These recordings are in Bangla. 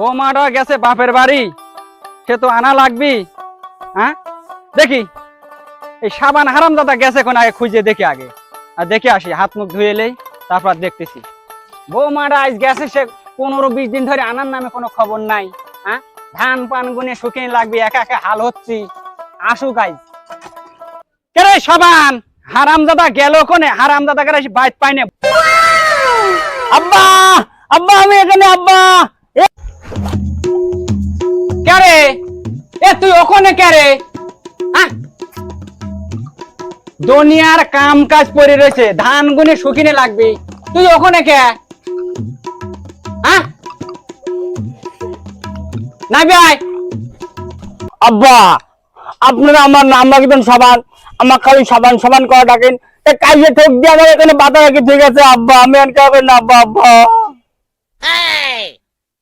বৌমাটা গেছে, বাপের বাড়ি। সে তো আনা লাগবি হ্যাঁ? দেখি, এই সাবান হারাম দাদা গেছে কোন আগে খুঁজে দেখি আগে। আর দেখে আসি, হাত মুখ ধুয়ে এলেই তারপর দেখতেছি। বৌমাটা আজ গেছে, সে পনেরো বিশ দিন ধরে আনার নামে কোনো খবর নাই হ্যাঁ? ধান পান গুনে শুকিয়ে লাগবে, একা একা হাল হচ্ছি। আসুক আজ। কেরে সাবান? হারাম দাদা গেল কোনে? হারাম দাদা করে বাইত পাই না। আব্বা! আব্বা, আমি এখানে, আব্বা! কেরে এ তুই ওখানে কেরে হ্যাঁ দুনিয়ার কাম কাজ পড়ে রয়েছে ধান গুনে শুকিনে লাগবে। তুই ওখানে কে? হ্যাঁ না ভাই আব্বা আপনারা আমার নাম রাখবেন সাবান আমার খালি সাবান সাবান করা ডাকেন। এ কাজে ঠোক দিয়ে আমার এখানে বাধা রাখি ঠিক আছে আব্বা আমি আর খাবেন না আব্বা আব্বা।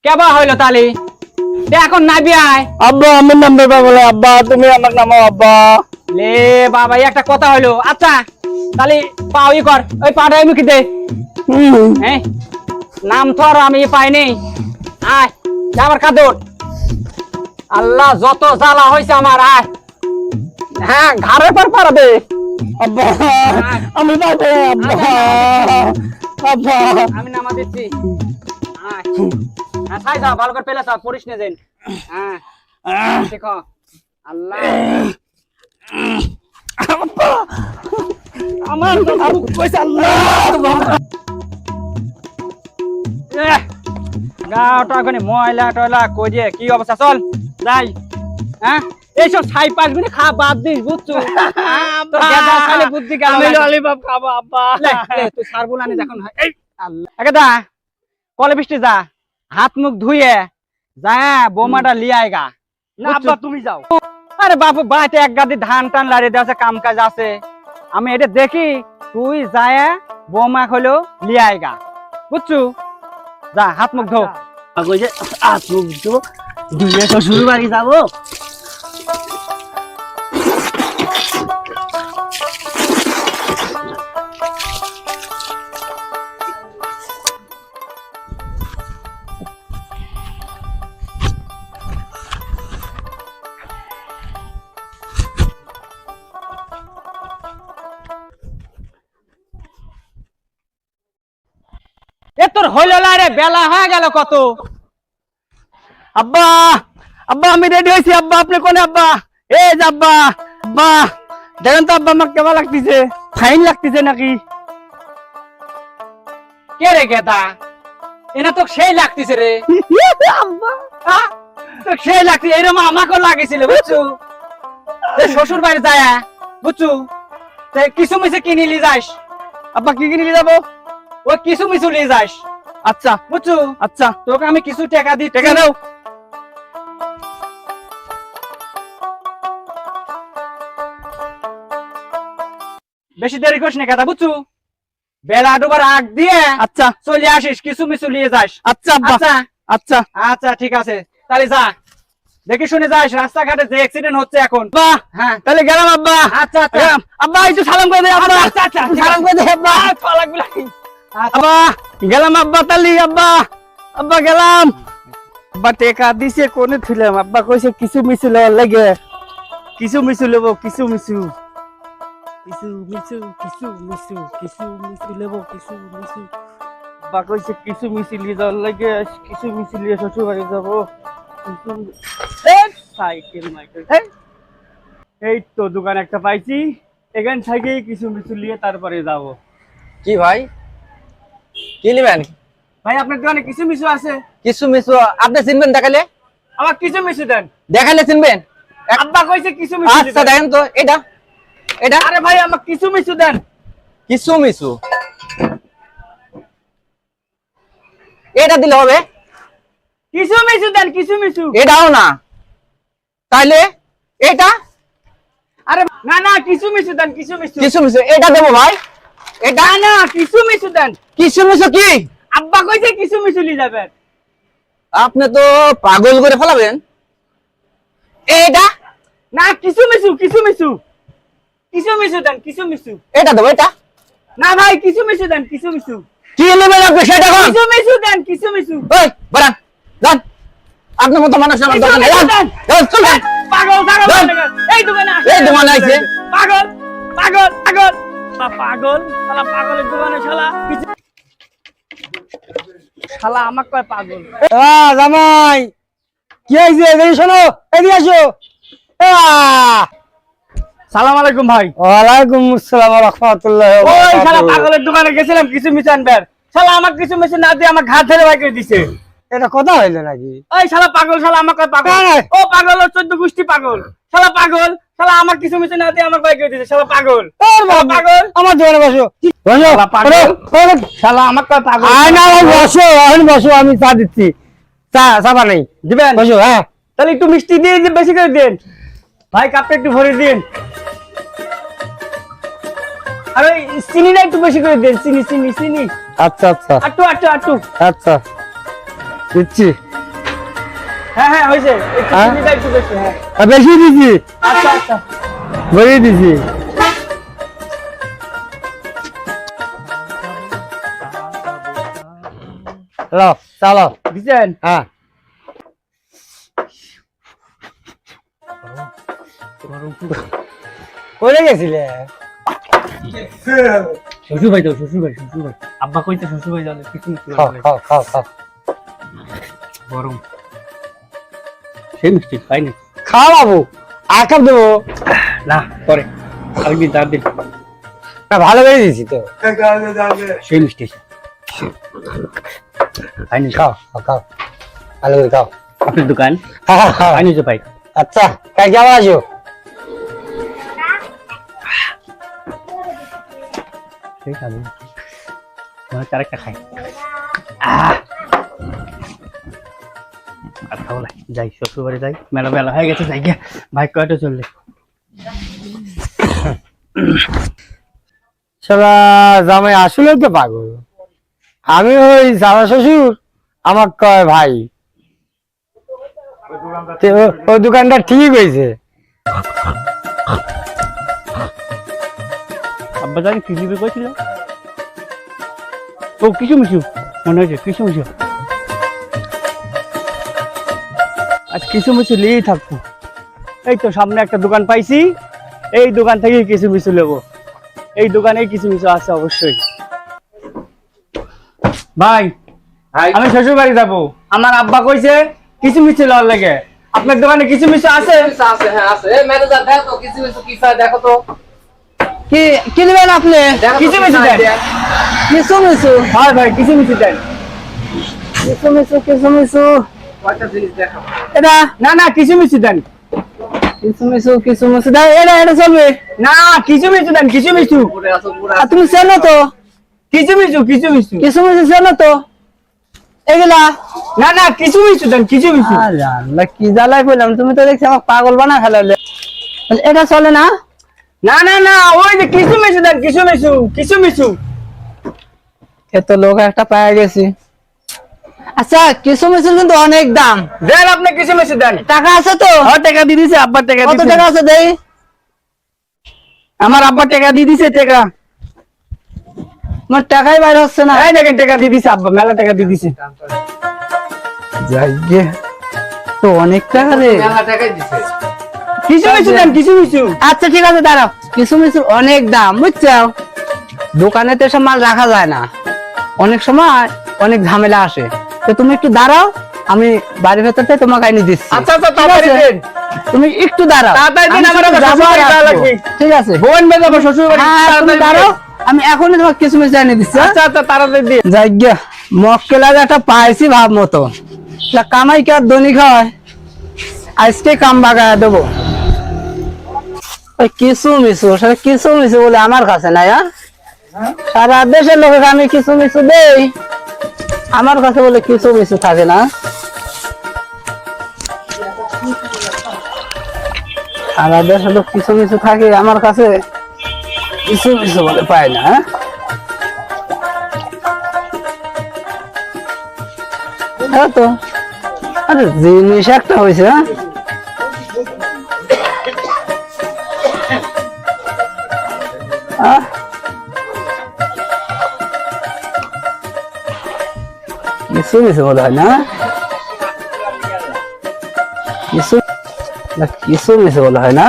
কেবা হইল তালি? এখন নাবি আয়। আব্বা আমার নাম বেবা বলে আব্বা তুমি আমার নাম আব্বা। লে বাবা একটা কথা হইল। আচ্ছা তাহলে পাও ই কর ওই পাটা মুখি দে। হুম। হ্যাঁ? নাম তো আর আমি পাইনি আয় যা আমার কাদর আল্লাহ যত জ্বালা হয়েছে আমার আয়। হ্যাঁ ঘাড়ে পর পারাবে আব্বা আমি আব্বা আব্বা। আমি নামা দিচ্ছি। আয়। হ্যাঁ ছাই যা ভালো করে পেলে সব পড়িস না যেন। হ্যাঁ দেখো আল্লাহ। আমার কথা কইছে আল্লাহ। এহ, ওখানে ময়লা টয়লা কইছে কি অবস্থা চল যাই। হ্যাঁ এইসব ছাই পাঁচ মিনিট খা বাদ দিস বুঝছ? বুদ্ধি। ললিপপ খাব আব্বা। তুই দা কলে বৃষ্টি যা। হাত মুখ ধুয়ে যা বোমাটা লিয়ায় গা। না আব্বা তুমি যাও। আরে বাপু বাড়িতে এক গাদি ধান টান লাড়িয়ে দেওয়া আছে কাম কাজ আছে। আমি এটা দেখি তুই যায় বোমা হলো লিয়াই গা। বুঝছু? যা হাত মুখ ধো। হাত মুখ তো দুয়ে শ্বশুর বাড়ি যাব। তোর হইল না রে বেলা হয়ে গেল কত? আব্বা আব্বা আমি রেডি হয়েছি আব্বা আপনি কোনে আব্বা? এ আব্বা আব্বা দেখেন তো আব্বা আমার কেমন লাগতেছে? ফাইন লাগতেছে নাকি? কে রে গেদা? এনা তো সেই লাগতেছে রে। আব্বা। তো সেই লাগছে এরকম আমাকেও লাগেছিল বুঝছু? শ্বশুর বাড়ি যায় বুঝছু? কিছু মিছে কিনে নিয়ে যাস। আব্বা কি কিনে নিয়ে যাব? ওই কিছু মিছু নিয়ে যাস। আচ্ছা। বুঝছু? আচ্ছা। তোকে আমি কিছু টাকা দিই টাকা দাও। বেশি দেরি করিস না কথা বুঝছু? বেলা ডুবার আগ দিয়ে আচ্ছা। চলে আসিস কিছু মিছু নিয়ে যাস। আচ্ছা আচ্ছা। আচ্ছা। আচ্ছা ঠিক আছে। তাহলে যা। দেখি শুনে যাস রাস্তাঘাটে যে অ্যাক্সিডেন্ট হচ্ছে এখন। আব্বা হ্যাঁ। তাহলে গেলাম আব্বা। আচ্ছা আচ্ছা। গেলাম। আব্বা একটু সালাম করে দে আব্বা। আচ্ছা, আচ্ছা, সালাম আছে। করে দে আব্বা। আব্বা, গেলাম আব্বা তালি, আব্বা। আব্বা, গেলাম। আব্বা, টেকা দিছে, কোনে থুলাম আব্বা কইছে, কিছু মিছু লেবার লাগে। কিছু মিছু লেব, কিছু মিছু। কিছু মিছু কিছু মিছু কিছু মিছু লেব, কিছু মিছু। আব্বা কইছে, কিছু মিছু লিয়ে যাওয়ার লাগে। কিছু মিছু লিয়ে শ্বশুর বাড়ি যাব। কিছু সাইকেল মাইকেল এই তো দোকান একটা পাইছি। এখান থেকেই কিছু মিছু নিয়ে তারপরে যাব। কি ভাই? কি নিবেন? ভাই আপনার দোকানে কিছু মিছু আছে? কিছু মিছু আপনি চিনবেন দেখালে? আমার কিছু মিছু দেন। দেখালে চিনবেন? আব্বা কইছে কিছু মিছু আচ্ছা। দেখেন তো এটা। এটা? আরে ভাই আমার কিছু মিছু দেন। কিছু মিছু এটা দিলে হবে? কিছু মিছু দেন কিছু মিছু এটাও না। তাইলে এটা? আরে না না কিছু মিছু দেন কিছু মিছু কিছু মিছু এটা দেবো ভাই। এটা না কিছু মিছু দেন? কিছু মিছু কি? আব্বা কইছে কিছু যাবেন আপনি তো পাগল করে ফেলাবেন। এটা না কিছু মিছু কিছু মিছু। কিছু মিছু দেন কিছু মিছু। এটা দেবো এটা। না ভাই কিছু মিছু দেন কিছু মিছু। কি নেবেন আপনি সেটা কোন। কিছু মিছু দেন কিছু মিছু। ওই বাড়ান যান। আপনার মতো মানুষ আমার যান, যান, পাগল পাগল এই দোকানে এই দোকানে আইছে। পাগল পাগল পাগল। শালা পাগল? শালা পাগলের দোকানে শালা। শালা আমাকে কয় পাগল? জামাই! কি হয়েছে? এদিকে শোনো এদিকে আসো। সালাম আলাইকুম ভাই। ওয়ালাইকুম আসসালাম রহমতুল্লাহ ওই শালা পাগলের দোকানে গেছিলাম কিছু শালা কিছু মিশে না দিয়ে আমার ঘাট ধরে দিছে। এটা কথা হইল নাকি? ওই শালা পাগল শালা আমাকে কয় পাগল! ও পাগল ও চোদ্দ গোষ্ঠী পাগল। শালা পাগল শালা আমার কিছু মিশে না দিয়ে আমার বাইকে দিছে শালা পাগল। তোর পাগল। আমার দোকানে বসো। বসো পাগল। শালা আমাকে কয় পাগল আয় না। বসো এখন বসো আমি চা দিচ্ছি। চা চাপা নেই দিবেন? বসো হ্যাঁ। তাহলে একটু মিষ্টি দিয়ে বেশি করে দিন। ভাই কাপটা একটু ভরে দিন। আর ওই চিনিটা একটু বেশি করে দিন। চিনি চিনি চিনি। আচ্ছা আচ্ছা। আটটু আটটু আটটু। আচ্ছা। দিচ্ছি। হ্যাঁ হ্যাঁ হয়েছে। একটু হ্যাঁ? একটু বেশি হ্যাঁ। আর বেশি দিছি? আচ্ছা আচ্ছা। দিছি। চলো। হ্যাঁ। গেছিলে? শ্বশুর ভাই তো শ্বশুর ভাই শ্বশুর ভাই আব্বা কইতে শ্বশুর ভাই জানে কিছু খাও খাও খাও খাও। গরম। সেই মিষ্টি পাই না খাও বাবু আর দেবো না। পরে তার দিন না ভালো করে দিয়েছি তো। সেই মিষ্টি খাও খাও ভালো করে খাও। আপনার দোকান? হ্যাঁ হ্যাঁ, না আচ্ছা কাল কেমন আছো খাব। মনে হচ্ছে আরেকটা খাই। আর খাব না যাই শ্বশুর বাড়ি যাই। মেলা মেলা হয়ে গেছে যাই গিয়া ভাই কয়টা চললে শালা জামাই আসলে তো পাগল। আমি ওই জামা শ্বশুর আমার কয় ভাই। ও- ওই দোকানটা ঠিক হয়েছে আব্বা জানি কি কইছিল? ও কিছু মিছু মনে হয়েছে কিছু মিছু আজ কিছু মিছু নিয়েই থাকব। এই তো সামনে একটা দোকান পাইছি এই দোকান থেকেই কিছু মিছু নেব। এই দোকানেই কিছু মিছু আছে অবশ্যই। ভাই আমি শ্বশুর বাড়ি যাব। আমার আব্বা কইছে কিছু মিছু লওয়ার লাগে। আপনার দোকানে কিছু মিছু আছে আছে হ্যাঁ আছে। এই ম্যানেজার দেখো কিছু কিছু কি চাই দেখো তো। কি কি নেবেন আপনি? কিছু মিছু দেন। কিছু মিছু ভাই ভাই কিছু মিছু দেন। কিছু মিছু কিছু মিছু এটা না না কিছু মিছু দেন। কিছু মিছু কিছু মিছু দাও এটা এটা চলবে। না কিছু মিছু দেন কিছু মিছু পুরো আছো পুরো আর তুমি চেনো তো? কিছু মিছু কিছু মিছু কিছু মিছু চেনো তো? এগুলা? না না কিছু মিছু দেন কিছু মিছু আল্লাহ কি জ্বালাই বললাম তুমি তো দেখছি আমার পাগল বানা ফেলালে এটা চলে না? না না না ওই যে কিছু মিছু দেন কিছু মিছু কিছু মিছু এত লোক একটা পায়ে গেছি। আচ্ছা কিছু মিছিল কিন্তু অনেক দাম। দেন আপনি কিছু মিছু দেন। টাকা আছে তো? হ্যাঁ টাকা দিয়ে দিছে আব্বার টাকা কত টাকা আছে দেই? আমার আব্বার টাকা দিয়ে দিছে টাকা। আমার টাকাই বাইর হচ্ছে না। এই দেখেন টাকা দিয়ে দিছে আব্বা মেলা টাকা দিয়ে দিছে। তো অনেক টাকা রে। মেলা টাকাই দিছে। কিছু মিছু দেন কিছু আচ্ছা ঠিক আছে দাঁড়াও। কিছু মিছিল অনেক দাম বুঝছ দোকানে তো এসব মাল রাখা যায় না। অনেক সময় অনেক ঝামেলা আসে। তো তুমি একটু দাঁড়াও আমি বাড়ির ভেতরতে তোমাকে আইনি দিচ্ছি। আচ্ছা আচ্ছা তাড়াতাড়ি? দেন। তুমি একটু দাঁড়াও। তাড়াতাড়ি দিন, আমার। লাগবে। ঠিক আছে? বোন বেজে যাব শ্বশুর বাড়ি তাড়াতাড়ি দাঁড়াও। আমি এখনই তোমাকে কিছু মিস জানিয়ে দিচ্ছি হ্যাঁ? আচ্ছা আচ্ছা তাড়াতাড়ি দিন। যাই গিয়া মক্কেলার একটা পাইছি ভাব মতো। কামাই কি আর দনি খাওয়ায়? আজকে কাম বাগায় দেবো। ওই কিছু মিছু সেটা কিছু মিছু বলে আমার কাছে নাই হ্যাঁ? সারা দেশের লোকের আমি কিছু মিছু দেই। আমার কাছে বলে কিছু মিছু থাকে না। দেশের লোক কিছু মিছু থাকে, আমার কাছে কিছু কিছু বলে পায় না হ্যাঁ? হ্যাঁ তো। আরে জিনিস একটা হয়েছে হ্যাঁ। কিছু কিছু বলে হয় না কিছু না কিছু মিছে বলা হয় না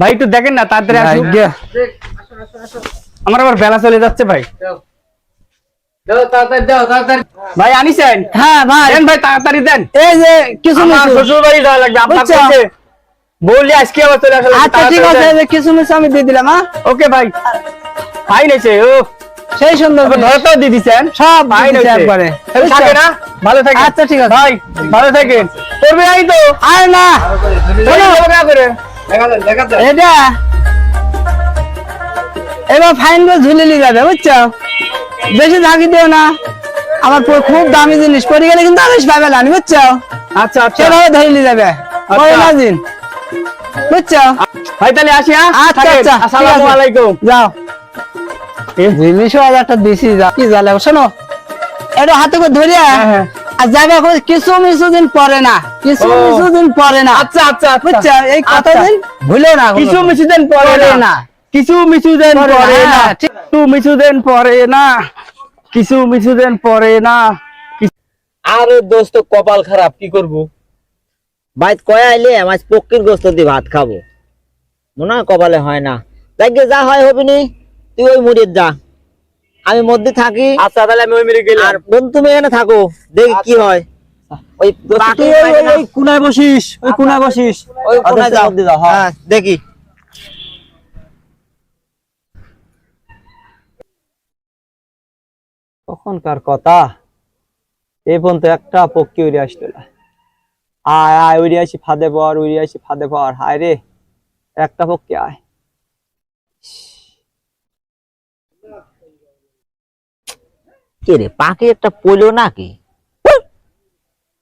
ভাই একটু দেখেন না তাড়াতাড়ি আসুন। আমার আবার বেলা চলে যাচ্ছে ভাই। দাও তাড়াতাড়ি দাও তাড়াতাড়ি। ভাই আনিছেন? হ্যাঁ ভাই। দেন ভাই তাড়াতাড়ি দেন। এই যে কিছু আমার শ্বশুর বাড়ি যাওয়া লাগবে আপনার কাছে। বললি আজকে আবার চলে আসলে আচ্ছা ঠিক আছে এই যে কিছু মিছে আমি দিয়ে দিলাম হ্যাঁ? ওকে ভাই। ফাইন আছে ও। সেই সুন্দর করে। ধরে তো দিয়ে দিছেন? সব ফাইন দিতেছে হয়েছে। একবারে। থাকে না? ভালো থাকে। আচ্ছা ঠিক আছে। ভাই ভালো থাকেন করবে নাই তো? আর না। চলো না করে? এটা। এবার ফাইন করে ঝুলে নিয়ে যাবে বুঝছ? বেশি ঝাঁকি দিও না। আমার পুরো খুব দামি জিনিস পড়ে গেলে কিন্তু আলিশ পাবে না বুঝছ? আচ্ছা আচ্ছা। সেভাবে ধরে নিয়ে যাবে। পরে না দিন বুঝছ? ভাই তাহলে আসি হ্যাঁ? আচ্ছা আচ্ছা আসসালামু আলাইকুম। যাও। জিনিসও আজ দিছি যাও কি জালে শোনো। এটা হাতে করে ধরিয়া হ্যাঁ, হ্যাঁ। আর যাবে এখন কিছু মিছু দিন পরে না কিছু। মিছু দিন পরে না। আচ্ছা আচ্ছা আচ্ছা। বুঝছ? এই কথা আচ্ছা। দিন ভুলে না কিছু মিছু দেন পরে পরে না। কিছু মিছু দেন পরে পরে না। কিছু মিছু দেন পরে না। কিছু মিছু দেন পরে না আরে দোস্ত কপাল খারাপ কি করব? বাইত কয়া আইলে আজ পক্ষীর গোস্ত দিয়ে ভাত খাব। মনে হয় কপালে হয় না। যাকে যা হয় হবি নি তুই ওই মুড়ির যা। আমি মধ্যে থাকি। আচ্ছা তাহলে আমি ওই মেরে গেলাম আর বন্ধু তুমি এখানে থাকো দেখি কি হয়। ওই দোস্ত ওই- ওই- কোনায় বসিস ওই কোনায় বসিস। ওই কোনায় আচ্ছা, যাও। হ্যাঁ দেখি। তখনকার কথা। এই পর্যন্ত একটা পক্ষী উড়ে আসতো না। আয় আয়, উড়ে আসি ফাঁদে পর, উড়ে আসি ফাঁদে পর। হায় রে, একটা পক্ষী আয়। রে পাখি একটা পইলো নাকি?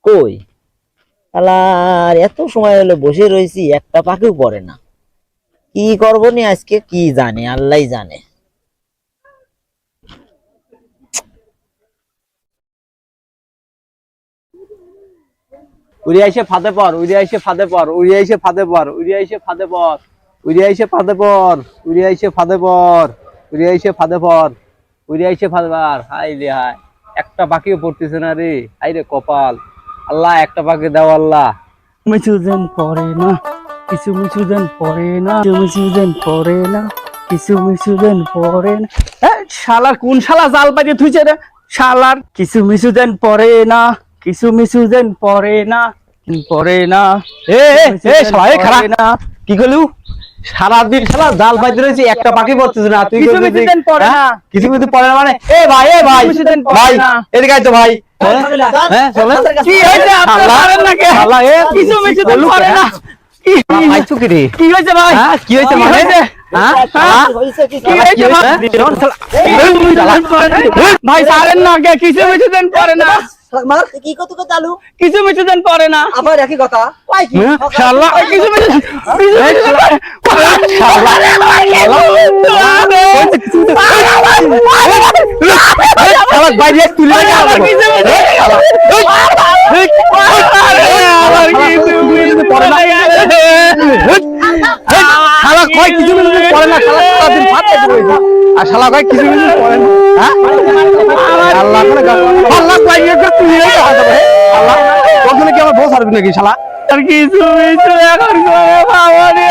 কই? আর এত সময় হলো বসে রয়েছি একটা পাখিও পড়ে না। কি করব নি আজকে? কি জানে আল্লাহ জানে। উড়ে আইসে ফাঁদে পর উড়ে আইসে ফাঁদে পর উড়ে আইসে ফাঁদে পর উড়ে আইসে ফাঁদে পর উড়ে আইসে ফাঁদে পর উড়ে আইসে ফাঁদে পর উড়ে আইসে ফাঁদে পর উড়ে আইসে ফাঁদে পর হাই রে হাই একটা পাখিও পড়তেছে না রে। হাই রে কপাল। আল্লাহ একটা পাখি দাও আল্লাহ। মিছু দিন পরে না কিছু মিছু দিন পরে না কিছু মিছু দিন পরে না কিছু মিছু দিন পরে না। এ, শালার কোন শালা জাল পাইতে থুইছে রে? শালার কিছু মিছু দিন পরে না। কিছু মিছু দিন পরে না পরে না। এ এ, এ খারাপ না। কি কইলু সারাদিন শালা জাল পাইতে রয়েছে একটা পাখি পড়তেছে না। তুই কিছু মিছু দিন পরে না। কিছু মিছু পরে না মানে? এ ভাই এ ভাই ভাই এদিকে আয় তো ভাই। হ্যাঁ? কি হয়েছে? আপনার পারেন না কে? এ কিছু মিছু দিন পরে না। কি হয়েছে ভাই? কি হয়েছে হ্যাঁ? হ্যাঁ? কি হয়েছে ভাই? ভাই সারেন না কে? কিছু মিছু দিন পরে না। মাল কি কত কত আলু কিছু মিছু দেন পারে না আবার একই কথা কয় কি শালা কিছু মিছু আবার কিছু পরে না শালা কয় কিছু কিছু পরে না, শালা সারাদিন ফাটে পড়ে না আর শালা কয় কিছু কিছু পরে না হ্যাঁ? আল্লাহ করে আল্লাহ কয় ইয়ে তুই এই কথা ভাই আল্লাহ ওখানে কি আমার বউ ছাড়বি নাকি শালা? আর কিছু কিছু এখন করে বাবা আমি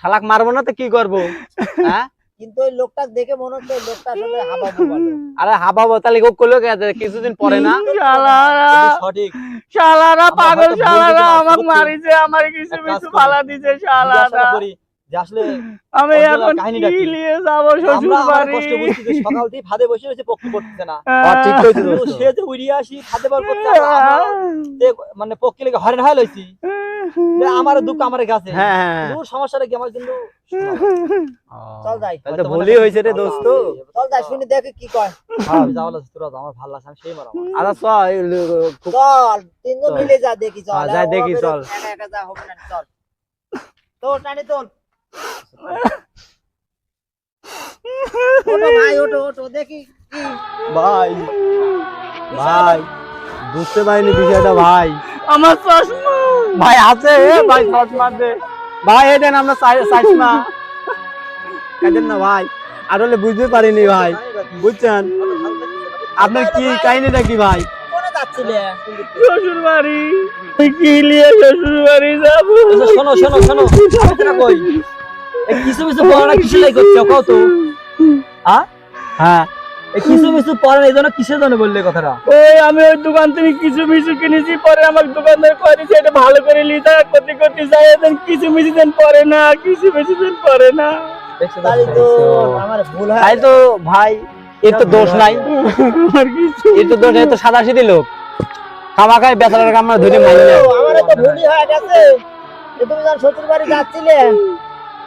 শালাক মারবো না তো কি করব? হ্যাঁ? কিন্তু ওই লোকটা দেখে মনে হচ্ছে লোকটা আসলে হাবাবু আরে করল কিছুদিন পরে না? সঠিক। শালারা পাগল শালারা আমাকে মারিছে আমার কিছু কিছু। ফালা দিছে শালারা। যে আসলে আমি এখন কি? কিলিয়ে যাব শ্বশুর আমরা বাড়ি। কষ্ট বুঝছি যে সকাল থেকে ফাঁদে বসে রয়েছে পক্ষী করতেছে না। আর ঠিক কইছিস সে যে উড়িয়ে আসি ফাঁদে বার করতে মানে পক্ষী লেগে হরেন হয়ে লইছি যে আমার দুঃখ আমার কাছে। হ্যাঁ হ্যাঁ সমস্যাটা কি? আমার কিন্তু চল যাই। তাহলে তো ভুলই হয়েছে রে দোস্ত। চল যাই শুনি দেখে কি কয়। আমি যাওয়ালা তোরা আমার ভালো লাগছে আমি সেই মারা আচ্ছা চল তিনজন মিলে যা দেখি চল। হ্যাঁ, যাই দেখি, চল। একা একা যা হবে না চল। তোর টানি তোল। ওটো ভাই ওটো ওটো দেখি ভাই ভাই বুঝতে পারিনি বিষয়টা ভাই। আমার চশমা। ভাই আছে ভাই চশমা দে। ভাই এই আমরা চাই- চাশমা। না ভাই। আসলে বুঝতে পারিনি ভাই। বুঝছেন? আপনার কি কাহিনীটা কি ভাই? কোনে যাচ্ছিলে? শ্বশুর বাড়ি কি শ্বশুর বাড়ি যাব? আচ্ছা, শোনো শোনো শোনো। কই? কিছু কিছু পড়াটা কিসের লাই করছ? কও তো। হ্যাঁ। হ্যাঁ কিছু কিছু পড়া এই জন্য কিসের জন্য বললে কথাটা? ওই আমি ওই দোকান থেকে কিছু মিছু কিনেছি পরে আমার দোকানদার করেছে এটা ভালো করে লিতা করতে করতে যাই দেন কিছু মিছু দেন পরে না কিছু মিছু দেন পরে না। দেখছ তো? আমার ভুল হয়। তাই তো ভাই এর তো দোষ নাই। আমার কিছু এর তো দোষ নাই, তো সাদা সিধি লোক। খামাখায় বেচারার আমরা ধরে মানি না। আমার তো ভুলই হয়ে গেছে। তুমি যখন শ্বশুর বাড়ি যাচ্ছিলে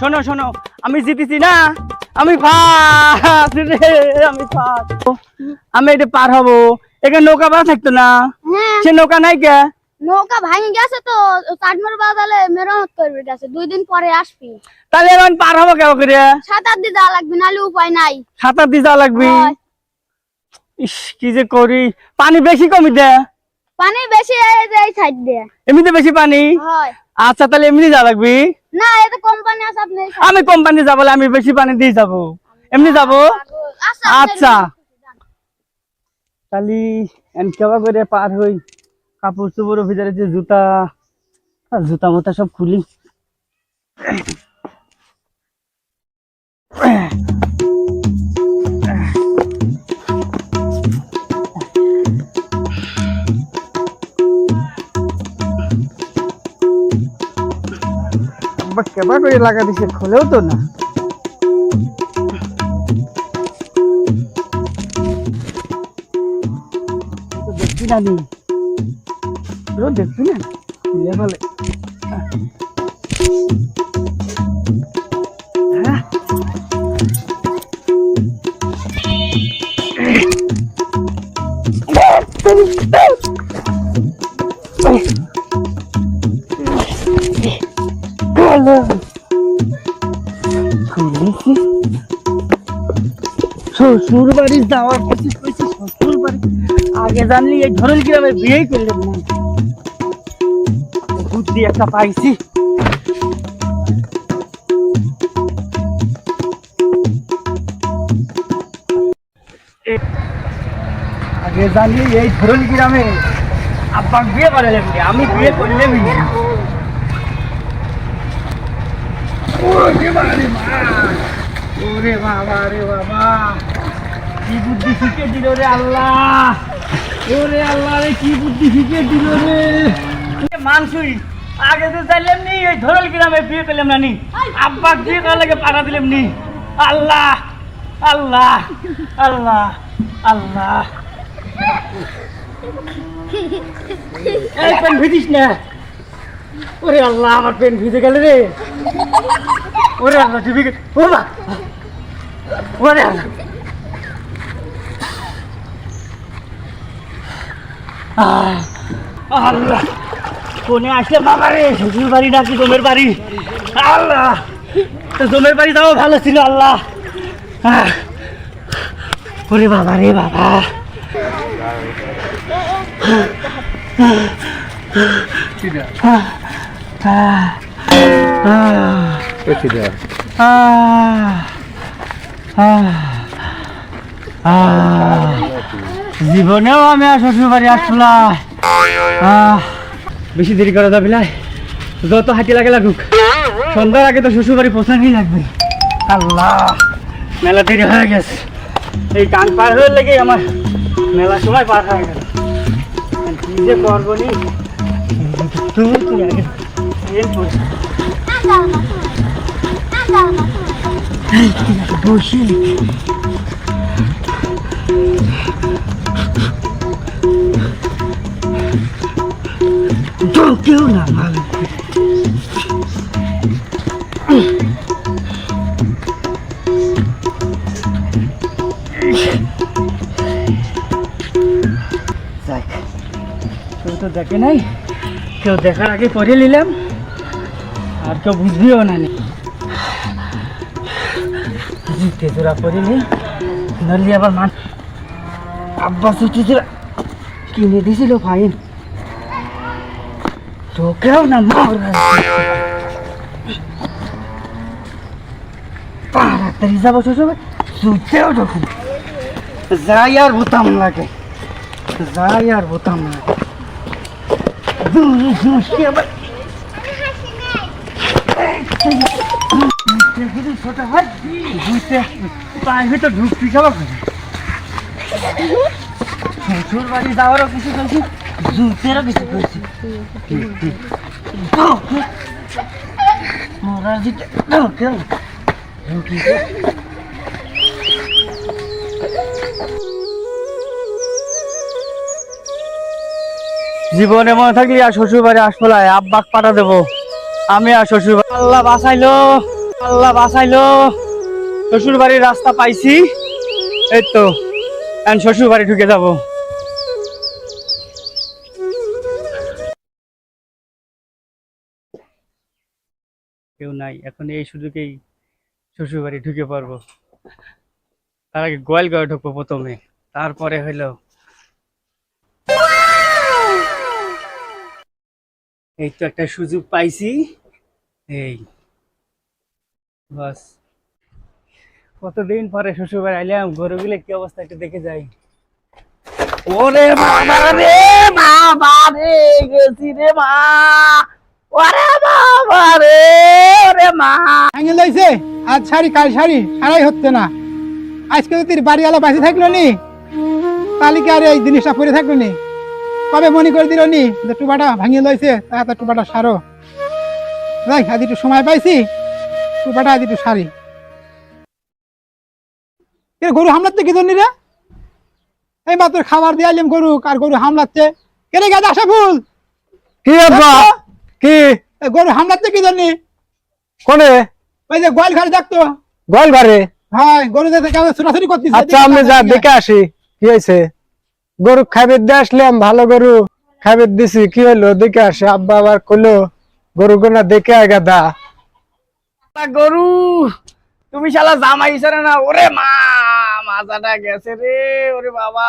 শোনো শোনো, আমি জিতেছি না, আমি আমি আমি এটা পার হব। এখানে নৌকা পার থাকতো না। সে নৌকা নাই কে? নৌকা ভাঙে গেছে তো কাঠমার বাদালে মেরামত করবে গেছে দুই দিন পরে আসবি। তাহলে এখন পার হব কেউ করে সাত আট দিন যাওয়া লাগবে নাহলে উপায় নাই। সাঁতার দিয়ে যাওয়া লাগবি। ইস কি যে করি? পানি বেশি কমি দে। পানি বেশি এই সাইড দিয়ে। এমনিতে বেশি পানি? হয়। আচ্ছা তাহলে এমনি যাওয়া লাগবি? না এটা কোম্পানি আছে আপনি আমি কোম্পানি যাব আমি বেশি পানি দিয়ে যাব। এমনি যাব? দিয়ে। আচ্ছা আচ্ছা। তাহলে এন কেবা করে পার হই কাপড় চোপড়ের ভিতরে যে জুতা জুতা মতা সব খুলি। কেবা করে লাগা দিছে, খুলেও তো না। কিনা দিই রোদ দেখবি না লেভালে শ্বশুর বাড়ির যাওয়ার আগে জানলি? এই ধরল গ্রামে বিয়েই করলাম না। বুদ্ধি একটা পাইছি। আগে জানলি, এই ধরল গ্রামে আব্বা বিয়ে করে লেমনি আমি বিয়ে করলেমই না। ওরে বাবা, রে বাবা। কি বুদ্ধি শিখে দিল রে আল্লাহ। ওরে আল্লাহ রে, কি বুদ্ধি শিখে দিল রে। মানসুই, আগে তো চাইলাম নি ওই ধরল গ্রামে বিয়ে করলাম না নি। আব্বা বিয়ে করার লাগে পাঠা দিলাম নি। আল্লাহ আল্লাহ আল্লাহ আল্লাহ। এই পেন ভিজিস না। ওরে আল্লাহ, আমার পেন ভিজে গেল রে। ওরে আল্লাহ টিভি ও ওরে আল্লাহ। আল্লাহ। কোনে আসলে বাবা রে শ্বশুর বাড়ি নাকি জমের বাড়ি? আল্লাহ। জমের বাড়ি যাওয়া ভালো ছিল আল্লাহ। আহ, ওরে বাবা। রে বাবা জীবনেও আমি আর শ্বশুর বাড়ি আসলাম বেশি দেরি করা যাবে না যত হাঁটি লাগে লাগুক সন্ধ্যার আগে তো শ্বশুর বাড়ি লাগবে আল্লাহ মেলা দেরি হয়ে গেছে এই কান পার হয়ে লেগে আমার মেলা সময় পার হয়ে গেল যে করব নি বস। কেউ না ভালো কেউ তো দেখে নাই, কেউ দেখার আগে পড়ে নিলাম, আর কেউ বুঝবেও না নি। তেজোরা পরে নলি আবার মান আব্বাস কিনে দিয়েছিল ফাইন। তোকেও না মার তাড়াতাড়ি যাব শ্বশুর শুতেও তখন যাই আর বোতাম লাগে। যাই আর বোতাম লাগে। হয়তো ঢুকতে খাব শ্বশুর বাড়ি যাওয়ারও কিছু করছি জীবনে মনে থাকলে আর শ্বশুর বাড়ি আসব আব্বাক পাঠা দেবো। আমি আর শ্বশুর আল্লাহ বাঁচাইলো আল্লাহ বাঁচাইলো। শ্বশুর বাড়ির রাস্তা পাইছি। এই তো শ্বশুর বাড়ি ঢুকে যাব। কেউ নাই। এখন এই সুযোগেই শ্বশুরবাড়ি ঢুকে পারব তার আগে গোয়াল ঘরে ঢুকবো প্রথমে, তারপরে হইল এই তো একটা সুযোগ পাইছি। এই, বাস। কতদিন পরে শ্বশুর বাড়ি আইলাম, গরুগুলো কি অবস্থা একটু দেখে যাই। ওরে বাবা রে বাবা রে, গেছি রে মা। ওরে বাবা রে ওরে মা। ভাঙে লইছে। আজ শাড়ি কাল শাড়ি সারাই হচ্ছে না। আজকে যদি বাড়িওয়ালা বাঁচে থাকল নি। তালিকা আর এই জিনিসটা পরে থাকল নি। কবে মনে করে দিল নি যে টুবাটা ভাঙিয়ে লইছে টুবাটা সারো। যাই আজ একটু সময় পাইছি। টুবাটা আজ একটু সারি। গরু হামলাচ্ছে কি জন্য রে? এই মাত্র খাবার দিয়ে আইলাম গরু আর গরু হামলাচ্ছে। কে রে গাছ আসা ফুল? কি কি? গরু হামলাচ্ছে কি জন্য? কোনে? ওই যে গোয়াল ঘরে দেখতো। গোয়াল ঘরে হ্যাঁ গরু দেখতে কেমন ছোটাছুটি করতেছে। আচ্ছা আমি যা দেখে আসি কি হয়েছে? গরু খাবার দিয়ে আসলাম ভালো গরু খাবার দিছি কি হলো দেখে আসি আব্বা আবার কইলো গরু গোনা দেখে আগে দা। গরু তুমি শালা জামাই ইসারে না ওরে মা মাথাটা গেছে রে ওরে বাবা।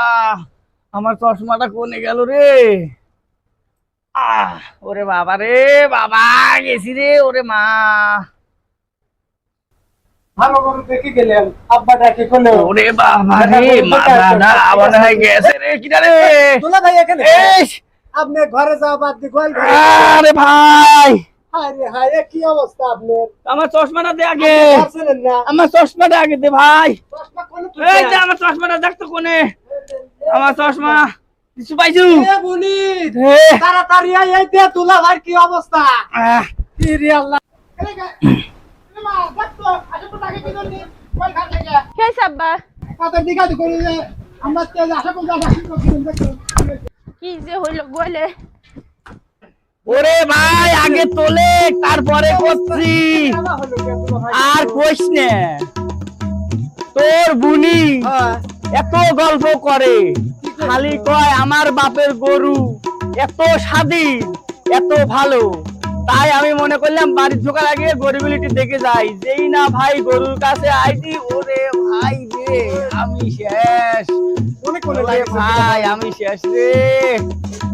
আমার চশমাটা কোনে গেল রে? আহ ওরে বাবা রে বাবা গেছি রে ওরে মা। ভালো গরু দেখে গেলেন আব্বা ডাকে করল ওরে বাবা রে হয় গেছে রে কিনা রে? তোলা ভাই এখানে? আপনি ঘরে যাওয়া বাদ দিয়ে গোয়াল ঘরে আরে ভাই। হায় কি অবস্থা আপনার? আমার চশমাটা দে আগে। না। আমার চশমাটা আগে দে ভাই। চশমা কোনে এই যে আমার চশমাটা দেখ তো কোনে। আমার চশমা। কিছু পাইছু? এ এ, তাড়াতাড়ি আই এই দে তোলা ভাই কি অবস্থা? আহ, কি রে আল্লাহ। তো কি সাব্বা কত দি করে আমরা তেল আশা কি যে হইল বলে? ওরে ভাই আগে তোলে তারপরে করছি। আর কইস নে। তোর বুনি এত গল্প করে। খালি কয় আমার বাপের গরু এত স্বাধীন এত ভালো। তাই আমি মনে করলাম বাড়ি ঢোকার আগে গরুগুলিটি দেখে যাই। যেই না ভাই গরুর কাছে আইছি ওরে ভাই রে আমি শেষ। ভাই আমি শেষ রে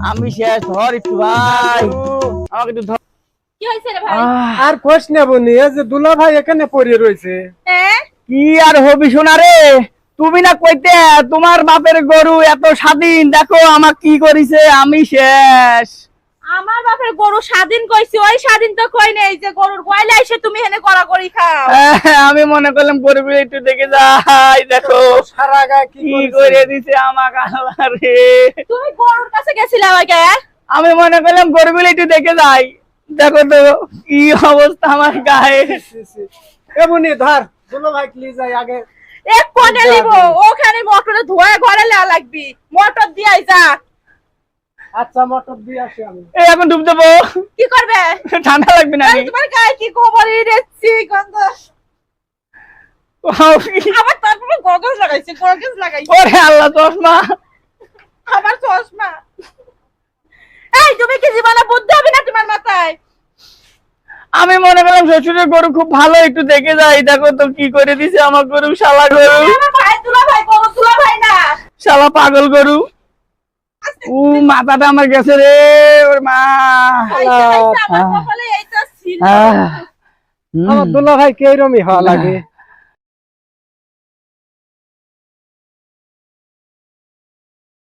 আমি শেষ। ধর একটু ভাই। আমাকে একটু ধর। কি হয়েছে রে ভাই? আর কোষ নেব নি এই যে দুলা ভাই এখানে পড়ে রয়েছে। হ্যাঁ? কি আর হবি শোনা রে? তুমি না কইতে তোমার বাপের গরু এত স্বাধীন দেখো আমার কি করিছে আমি শেষ। আমার বাপের গরু স্বাধীন কইছি ওই স্বাধীন তো কই নেই যে গরুর গয়লা এসে তুমি হেনে করা করি খাও। আমি মনে করলাম গরু একটু দেখে যাই দেখো সারা গায়ে কি করে দিছে আমাকে আল্লাহ রে। তুমি গরুর কাছে গেছিলে আমাকে আমি মনে করলাম গরুগুলো একটু দেখে যাই দেখো তো কি অবস্থা আমার গায়ে। এমনি ধর দুলা ভাই যাই আগে। এক কোণে নিব। ওখানে মোটরে ধোয়া ঘরে লেওয়া লাগবি। মোটর দিয়াই যা আচ্ছা মোটর দিয়ে আসি আমি। এই এখন ডুব দেবো। কি করবে? ঠান্ডা লাগবে না তোমার গায়ে কি ইরেছি গন্ধ। আবার তারপরে গগজ লাগাইছি লাগাইছি। ওরে আল্লাহ চশমা। আবার চশমা। এই তুমি কি জীবনে বুদ্ধি হবে না তোমার মাথায়? আমি মনে করলাম শ্বশুরের গরু খুব ভালো একটু দেখে যাই। দেখো তো কি করে দিছে আমার গরু শালা গরু। আমার ভাই তুলা ভাই গরু তুলা ভাই না। শালা পাগল গরু। উ মাথাটা আমার গেছে রে ওর মা। দুলা ভাই কে রমি হওয়া লাগে?